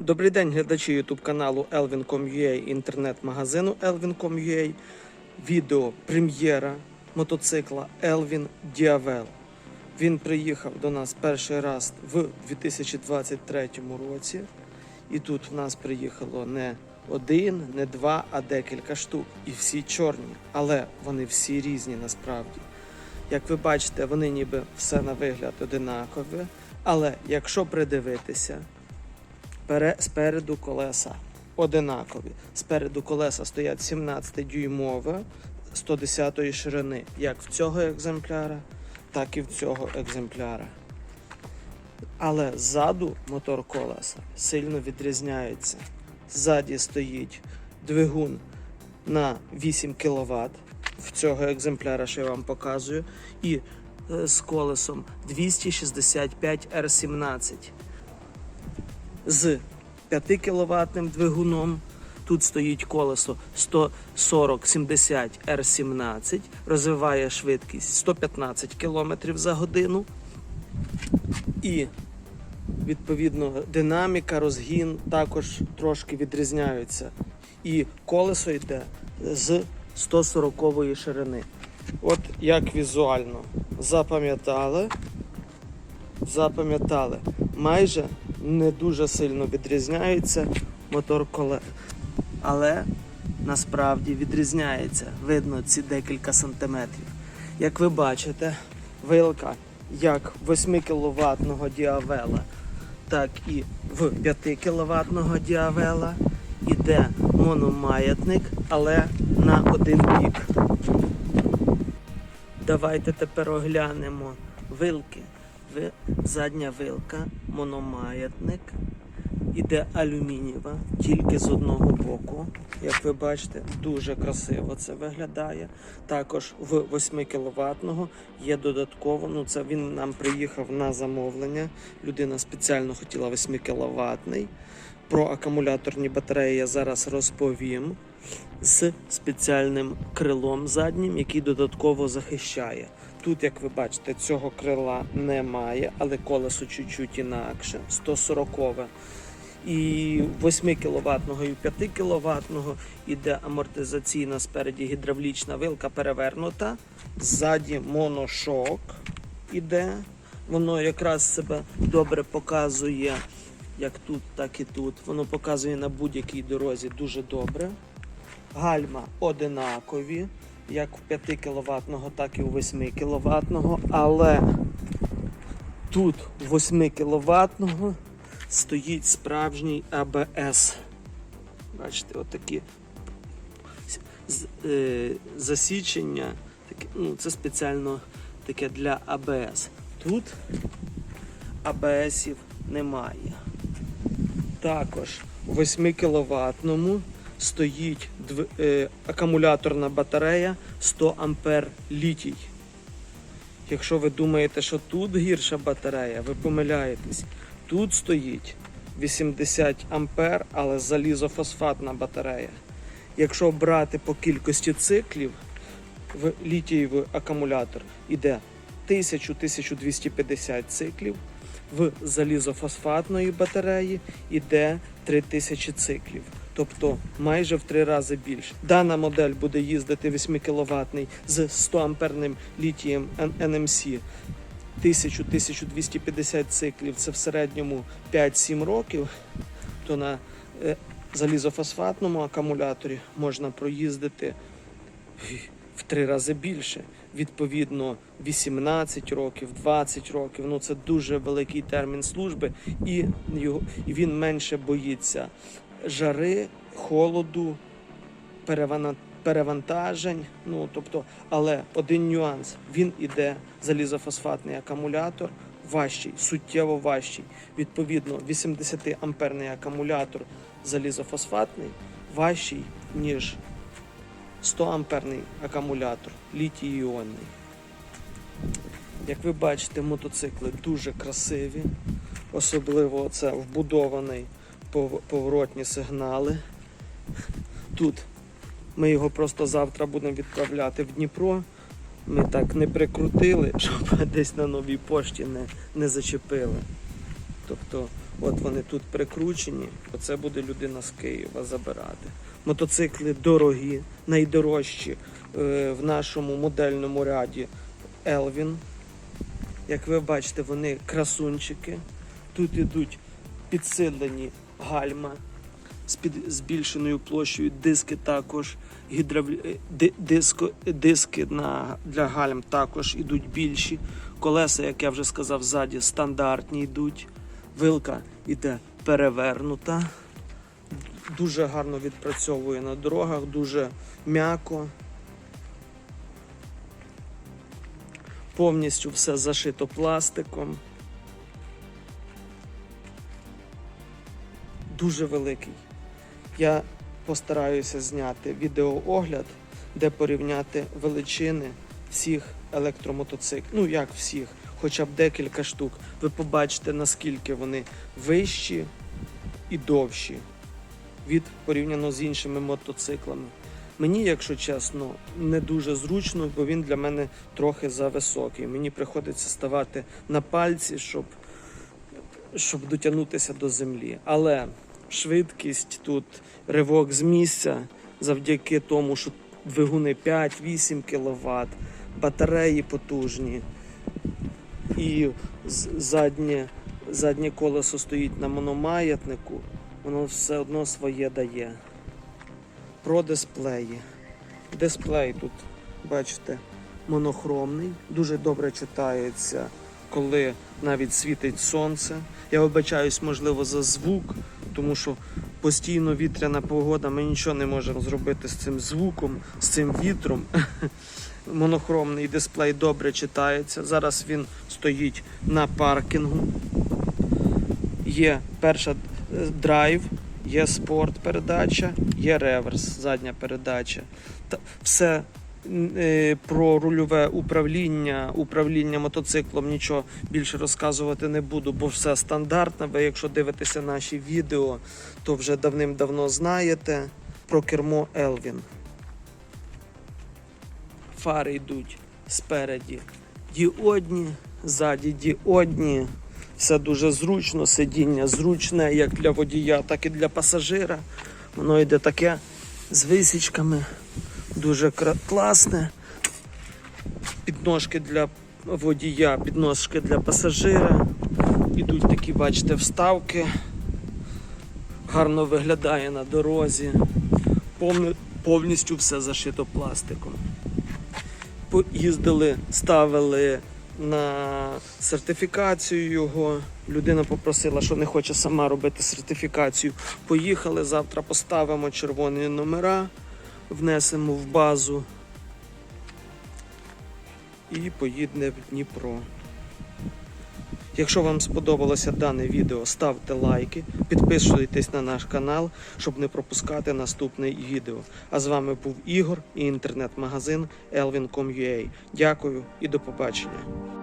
Добрий день, глядачі YouTube каналу Elvin.com.ua інтернет-магазину Elvin.com.ua. Відео прем'єра мотоцикла Elvin Diavel. Він приїхав до нас перший раз в 2023 році. І тут в нас приїхало не один, не два, а декілька штук. І всі чорні, але вони всі різні насправді. Як ви бачите, вони ніби все на вигляд одинакові. Але якщо придивитися, спереду колеса одинакові. Спереду колеса стоять 17 дюймове 110 ширини, як в цього екземпляра, так і в цього екземпляра. Але ззаду мотор колеса сильно відрізняється. Ззаді стоїть двигун на 8 кВт. В цього екземпляра, що я вам показую, і е, з колесом 265 R17 з 5 кВт двигуном. Тут стоїть колесо 140-70 R17, розвиває швидкість 115 км за годину. І відповідно динаміка, розгін також трошки відрізняються. І колесо йде з 140 ширини. От як візуально запам'ятали, запам'ятали. Майже не дуже сильно відрізняється мотор колес. Але насправді відрізняється. Видно ці декілька сантиметрів. Як ви бачите, вилка як 8 кВт діавела, так і в 5 кВт діавела. Іде мономаятник, але на один бік. Давайте тепер оглянемо вилки. Задня вилка, мономаятник. Іде алюмінієва, тільки з одного боку. Як ви бачите, дуже красиво це виглядає. Також в 8 кВт є додатково. Ну це він нам приїхав на замовлення. Людина спеціально хотіла 8 кВт. Про акумуляторні батареї я зараз розповім з спеціальним крилом заднім, який додатково захищає. Тут, як ви бачите, цього крила немає, але колесо чуть-чуть інакше, 140 і 8 кВт і 5 кВт іде амортизаційна спереді гідравлічна вилка перевернута. Ззаді моношок іде. Воно якраз себе добре показує, як тут, так і тут. Воно показує на будь-якій дорозі дуже добре. Гальма одинакові, як в 5 кВт, так і у 8 кВт, але тут 8 кВт стоїть справжній АБС. Бачите, отакі е, засічення. Ну, це спеціально таке для АБС. Тут АБСів немає. Також у 8 кВт стоїть акумуляторна батарея 100 А літій. Якщо ви думаєте, що тут гірша батарея, ви помиляєтесь. Тут стоїть 80 А, але залізофосфатна батарея. Якщо брати по кількості циклів, в літієвий акумулятор іде 1000-1250 циклів, в залізофосфатної батареї іде 3000 циклів. Тобто майже в три рази більше. Дана модель буде їздити 8 кВт з 100 амперним літієм NMC 1000-1250 циклів. Це в середньому 5-7 років. То на е, залізофосфатному акумуляторі можна проїздити в три рази більше. Відповідно, 18 років, 20 років. Ну це дуже великий термін служби, і він менше боїться жари, холоду, перевантажень. Ну тобто, але один нюанс: він іде залізофосфатний акумулятор. Важчий, суттєво важчий. Відповідно, 80 амперний акумулятор залізофосфатний важчий, ніж 100 амперний акумулятор літій іонний. Як ви бачите, мотоцикли дуже красиві, особливо це вбудований поворотні сигнали. Тут ми його просто завтра будемо відправляти в Дніпро. Ми так не прикрутили, щоб десь на новій пошті не, не зачепили. Тобто От вони тут прикручені. Оце буде людина з Києва забирати. Мотоцикли дорогі, найдорожчі е, в нашому модельному ряді Елвін. Як ви бачите, вони красунчики. Тут ідуть підсилені гальма з під збільшеною площею, диски також, гідравлі... е, диско... диски на... для гальм також ідуть більші. Колеса, як я вже сказав, ззаді стандартні йдуть. Вилка йде перевернута. Дуже гарно відпрацьовує на дорогах, дуже м'яко. Повністю все зашито пластиком. Дуже великий. Я постараюся зняти відеоогляд, де порівняти величини всіх електромотоциклів. Ну як всіх, хоча б декілька штук. Ви побачите, наскільки вони вищі і довші від порівняно з іншими мотоциклами. Мені, якщо чесно, не дуже зручно, бо він для мене трохи зависокий. Мені приходиться ставати на пальці, щоб, щоб дотягнутися до землі. Але швидкість тут, ривок з місця, завдяки тому, що двигуни 5-8 кВт, батареї потужні. І заднє, заднє колесо стоїть на мономаятнику, воно все одно своє дає. Про дисплеї. Дисплей тут, бачите, монохромний, дуже добре читається, коли навіть світить сонце. Я вибачаюсь, можливо, за звук, тому що постійно вітряна погода, ми нічого не можемо зробити з цим звуком, з цим вітром. Монохромний дисплей добре читається. Зараз він стоїть на паркінгу. Є перша е, драйв, є спорт передача, є реверс, задня передача. Все про рульове управління, управління мотоциклом нічого більше розказувати не буду, бо все стандартне. Ви, якщо дивитеся наші відео, то вже давним-давно знаєте про кермо Elvin. Фари йдуть спереді діодні, ззаді діодні. Все дуже зручно, сидіння зручне як для водія, так і для пасажира. Воно йде таке з висічками, дуже класне. Підножки для водія, підножки для пасажира. Ідуть такі, бачите, вставки. Гарно виглядає на дорозі. Повністю все зашито пластиком. Поїздили, ставили на сертифікацію його. Людина попросила, що не хоче сама робити сертифікацію. Поїхали, завтра поставимо червоні номера, внесемо в базу і поїдемо в Дніпро. Якщо вам сподобалося дане відео, ставте лайки, підписуйтесь на наш канал, щоб не пропускати наступне відео. А з вами був Ігор і інтернет-магазин Elvin.com.ua. Дякую і до побачення.